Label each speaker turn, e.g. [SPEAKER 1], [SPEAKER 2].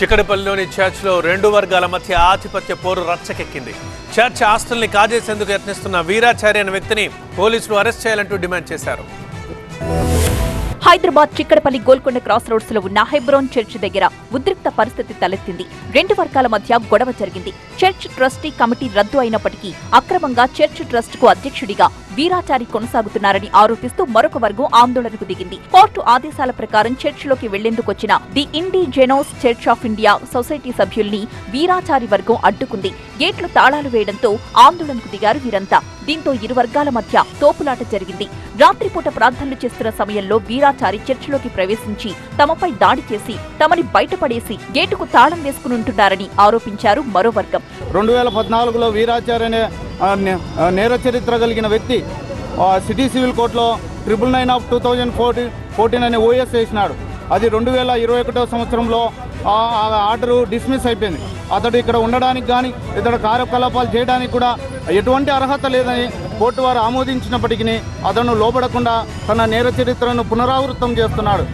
[SPEAKER 1] చిక్కడపల్లిలోని చర్చ్లో రెండు వర్గాల మధ్య ఆధిపత్య పోరు రచ్చకెక్కింది. చర్చ్ ఆస్తుల్ని కాజేసేందుకు యత్నిస్తున్న వీరాచార్య అనే వ్యక్తిని పోలీసులు అరెస్ట్ చేయాలంటూ డిమాండ్ చేశారు.
[SPEAKER 2] హైదరాబాద్ చిక్కడపల్లి గోల్కొండ క్రాస్ రోడ్స్లో ఉన్న హైబ్రోన్ చర్చ్ దగ్గర ఉద్రిక్త పరిస్థితి తలెత్తింది. రెండు వర్గాల మధ్య గొడవ జరిగింది. చర్చ్ ట్రస్టీ కమిటీ రద్దు అయినప్పటికీ అక్రమంగా చర్చ్ ట్రస్ట్కు అధ్యక్షుడిగా వీరాచారి కొనసాగుతున్నారని ఆరోపిస్తూ మరొక వర్గం ఆందోళనకు దిగింది. కోర్టు ఆదేశాల ప్రకారం చర్చిలోకి వెళ్ళేందుకొచ్చిన the indigenous church of India society సభ్యుల్ని వీరాచారి వర్గం అడ్డుకుంది. గేట్లు తాళాలు వేయడంతో ఆందోళనకు దిగారు వీరంతా. దీంతో ఇరు వర్గాల మధ్య తోపులాట జరిగింది. రాత్రిపూట ప్రార్థనలు చేస్తున్న సమయంలో వీరాచారి చర్చిలోకి ప్రవేశించి తమపై దాడి చేసి తమని బయటపడేసి గేటుకు తాళం వేసుకునుంటున్నారని ఆరోపించారు మరో వర్గం.
[SPEAKER 3] రెండు వేల పద్నాలుగులో వీరాచారి అనే నేర చరిత్ర కలిగిన వ్యక్తి సిటీ సివిల్ కోర్టులో triple nine of two thousand fourteen fourteen అనే ఓఎస్ వేసినాడు. అది రెండు వేల ఇరవై ఒకటో సంవత్సరంలో ఆ ఆర్డరు డిస్మిస్ అయిపోయింది. అతడు ఇక్కడ ఉండడానికి కానీ ఇతడు కార్యకలాపాలు చేయడానికి కూడా ఎటువంటి అర్హత లేదని కోర్టు వారు ఆమోదించినప్పటికీ అతను లోబడకుండా తన నేర చరిత్రను పునరావృతం చేస్తున్నాడు.